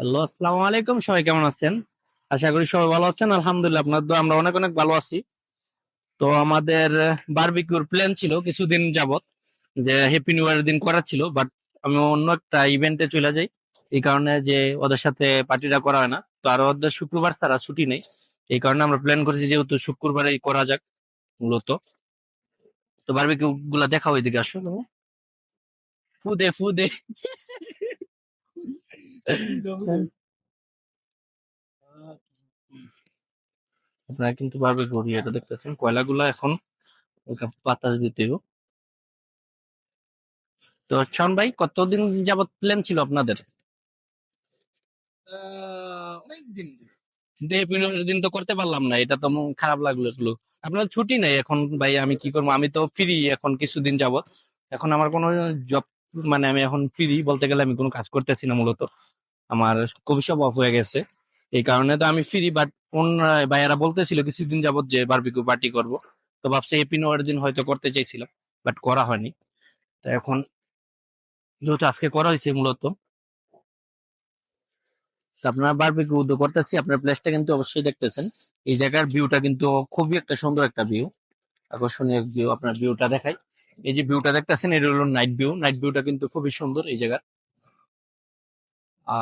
Hello আসসালামু আলাইকুম। সবাই কেমন আছেন? আশা করি সবাই ভালো আছেন। আলহামদুলিল্লাহ আপনার তো আমরা অনেক অনেক ভালো আছি। তো আমাদের বারবিকিউর প্ল্যান ছিল কিছুদিন যাবত যে হ্যাপি নিউ ইয়ার দিন করা ছিল বাট আমি অন্য একটা ইভেন্টে চলে যাই। এই কারণে যে ওদের সাথে পার্টিটা করা হয় না। তো আর ওদের শুক্রবার তারা ছুটি নেই। এই কারণে আমরা প্ল্যান করেছি যেহেতু শুক্রবারেই করা যাক মূলত। তো বারবিকিউ গুলা দেখাও এদিকে আসো। ফুদে ফুদে। আপনারা কিন্তু বারবিকিউ এটা দেখতেছেন। কয়লাগুলা এখন বাতাস দিতে। তো শাওন ভাই কতদিন যাবত প্ল্যান ছিল আপনাদের? অনেকদিন। দিন তো করতে পারলাম না এটা তো খারাপ লাগল একটু আপনার ছুটি নেই এখন ভাই আমি কি করব? আমি তো ফ্রি এখন কিছুদিন যাবত এখন আমার কোনো জব মানে আমি এখন ফ্রি বলতে গেলে আমি কোনো কাজ করতেছি না মূলত। আমার কবি সব অফ হয়ে গেছে। এই কারণে তো আমি ফ্রি বাট অন্য ভাইয়ারা বলতেছিল, কিছুদিন যাবত যে বারবিকিউ পার্টি করব। তো ভাবছি এই পনেরো দিন হয়তো করতে চাইছিলাম বাট করা হয়নি। তো এখন যেহেতু আজকে করা হয়েছে মূলত। আপনারা বারবিকিউ উদ্যোগ করতেছি, আপনার প্লেসটা কিন্তু অবশ্যই দেখতেছেন। এই জায়গার ভিউটা কিন্তু খুবই একটা সুন্দর একটা ভিউ আকর্ষণীয় ভিউ আপনার ভিউটা দেখাই এই যে ভিউটা দেখতেছেন, এটা হলো নাইট ভিউ নাইট ভিউটা কিন্তু খুবই সুন্দর এই জায়গার।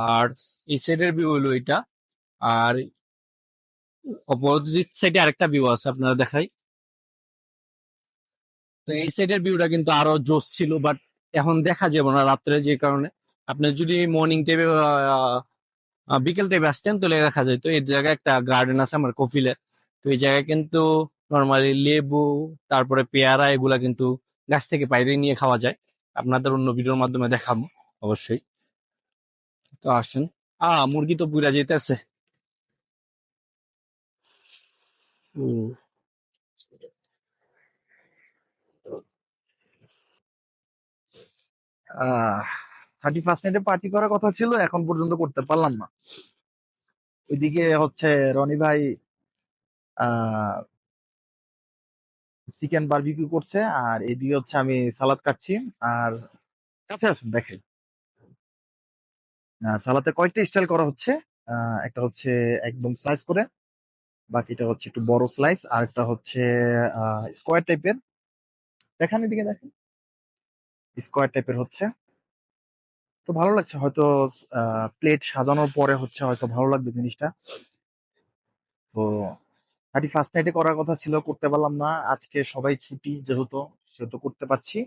আর এই সাইডের ভিউ হলো এটা। আর অপোজিট সাইডে আরেকটা ভিউ আছে, আপনারা দেখাই। তো এই সাইডের ভিউটা কিন্তু আরও জোস ছিল বাট এখন দেখা যাবে না রাত্রে যে কারণে। আপনি যদি মর্নিং টাইমে বিকেল টাইমে আসতেন, তাহলে দেখা যায় তো এই জায়গায় একটা গার্ডেন আছে আমার কফিলের। তো এই জায়গায় কিন্তু নর্মালি লেবু, তারপরে পেয়ারা, এগুলা কিন্তু গাছ থেকে বাইরে নিয়ে খাওয়া যায়। আপনাদের অন্য ভিডিওর মাধ্যমে দেখাবো, অবশ্যই। তো আসেন। আ মুরগি তো পুরা যেতেছে থার্টি ফার্স্ট নাইটে পার্টি করার কথা ছিল এখন পর্যন্ত করতে পারলাম না। ওইদিকে হচ্ছে রনি ভাই চিকেন বারবিকিউ করছে আর এদিকে হচ্ছে আমি সালাদ কাটছি আর কাছে আসুন দেখেন সালাতে কয়েকটা স্টাইল করা হচ্ছে। আহ, একটা হচ্ছে একদম স্লাইস করে বাকিটা হচ্ছে একটু বড় স্লাইস আর একটা হচ্ছে স্কোয়ার টাইপের দেখেন এদিকে দেখেন। স্কোয়ার টাইপের হচ্ছে। তো ভালো লাগছে হয়তো প্লেট সাজানোর পরে হচ্ছে হয়তো ভালো লাগবে জিনিসটা। তো থার্টি ফার্স্ট নাইটে করার কথা ছিল করতে পারলাম না। আজকে সবাই ছুটি যেহেতু সেহেতু করতে পারছি।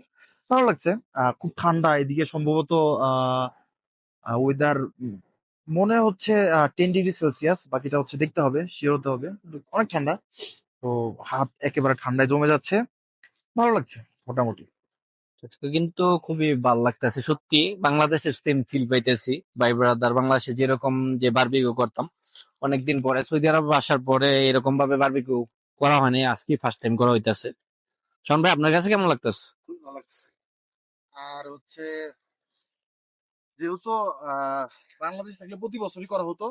ভালো লাগছে। আহ, খুব ঠান্ডা এদিকে সম্ভবত ওয়েদার মনে হচ্ছে টেন ডিগ্রি সেলসিয়াস বাকিটা হচ্ছে দেখতে হবে শিওর হতে হবে। অনেক ঠান্ডা তো হাত একেবারে ঠান্ডায় জমে যাচ্ছে। ভালো লাগছে মোটামুটি। কিন্তু খুবই ভালো লাগতেছে সত্যি বাংলাদেশের সেম ফিল পাইতেছি ভাই ব্রাদার বাংলাদেশে যেরকম যে বারবিকিউ করতাম অনেকদিন পরে সৌদি আরব আসার পরে এরকম ভাবে বারবিকিউ করা হয়নি আজকে ফার্স্ট টাইম করা হইতাছে। শোন ভাই আপনার কাছে কেমন লাগতেছে? খুব ভালো লাগছে আর হচ্ছে যেহেতু বাংলাদেশ থাকলে প্রতি বছরই করা হতো।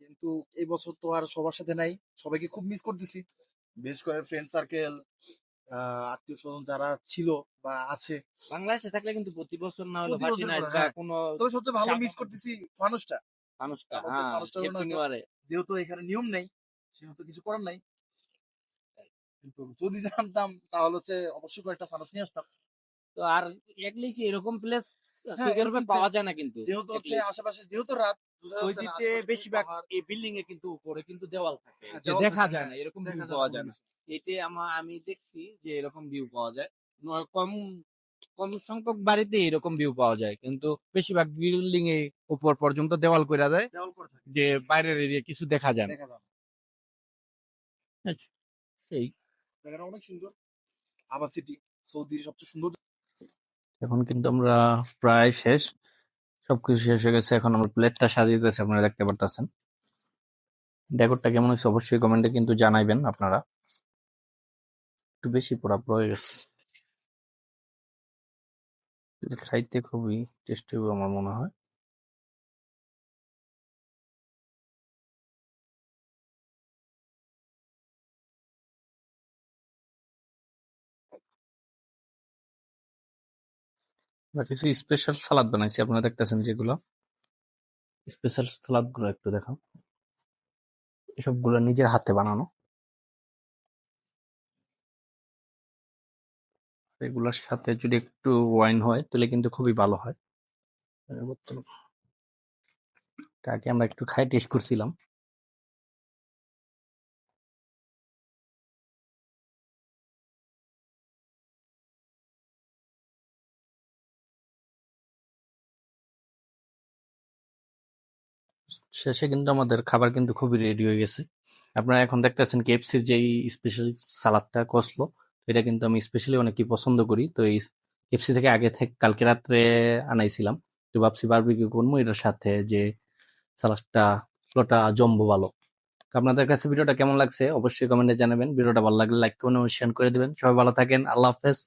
কিন্তু এই বছর তো আর সবার সাথে নাই। সবাইকে খুব মিস করতেছি। বিশেষ করে ফ্রেন্ড সার্কেল আত্মীয় স্বজন যারা ছিল বা আছে। বাংলাদেশে থাকলে কিন্তু প্রতি বছর না হলো পার্টি নাইট বা। কোনো তবে সবচেয়ে ভালো মিস করতেছি মানুষটা। মানুষটা হ্যাঁ যেহেতু এখানে নিয়ম নেই সেহেতু কিছু করার নাই। কিন্তু যদি জানতাম তাহলে হচ্ছে অবশ্যই কয়েকটা মানুষ নিয়ে আসতাম। তো আর একলিশ এরকম প্লেস পাওয়া যায় না কিন্তু যেহেতু হচ্ছে আশেপাশে যেহেতু রাত সৌদিতে বেশিরভাগ এই বিল্ডিং এ কিন্তু উপরে কিন্তু দেওয়াল থাকে। হ্যাঁ, দেখা যায় না হ্যাঁ, এরকম ভিউ পাওয়া যায় না। এতে আমার আমি দেখছি যে এরকম ভিউ পাওয়া যায়। কম কম সংখ্যক বাড়িতে এরকম ভিউ পাওয়া যায়। কিন্তু বেশিরভাগ বিল্ডিং এ উপর পর্যন্ত দেওয়াল করে থাকে। যে বাইরের এরিয়া কিছু দেখা যায় না। দেখা যায় না। আচ্ছা, সেই। জায়গাটা অনেক সুন্দর। আবার সিটি সৌদির সবচেয়ে সুন্দর এখন কিন্তু আমরা প্রায় শেষ। সবকিছু শেষ হয়ে গেছে। এখন আমরা প্লেটটা সাজিয়ে দিয়েছি আপনারা দেখতে পারতেছেন। ডেকোরটা কেমন হয়েছে অবশ্যই কমেন্টে কিন্তু জানাইবেন আপনারা। একটু বেশি পড়া প্রয়োজন গেছে। খাইতে খুবই টেস্টি আমার মনে হয়। আমরা কিছু স্পেশাল সালাদ বানাইছি আপনারা দেখতেছেন যেগুলো। স্পেশাল সালাদগুলো একটু দেখাও। এসবগুলো নিজের হাতে বানানো। এগুলোর সাথে যদি একটু ওয়াইন হয় তাহলে কিন্তু খুবই ভালো হয়। আগে আমরা একটু খাই টেস্ট করছিলাম। শেষে কিন্তু আমাদের খাবার কিন্তু খুবই রেডি হয়ে গেছে। আপনারা এখন দেখতেছেন কেএফসির যেই স্পেশাল সালাদটা কসলো এটা কিন্তু আমি স্পেশালি অনেকই পছন্দ করি। তো এই কেএফসি থেকে আগে থেকে কালকে রাত্রে আনাইছিলাম। তো ভাবছি বারবিকিউ করব, এটার সাথে যে সালাদটা ওটা জম্বো ভালো। আপনাদের কাছে ভিডিওটা কেমন লাগছে? অবশ্যই কমেন্টে জানাবেন। ভিডিওটা ভালো লাগলে লাইক করে শেয়ার করে দিবেন। সবাই ভালো থাকেন। আল্লাহ হাফেজ।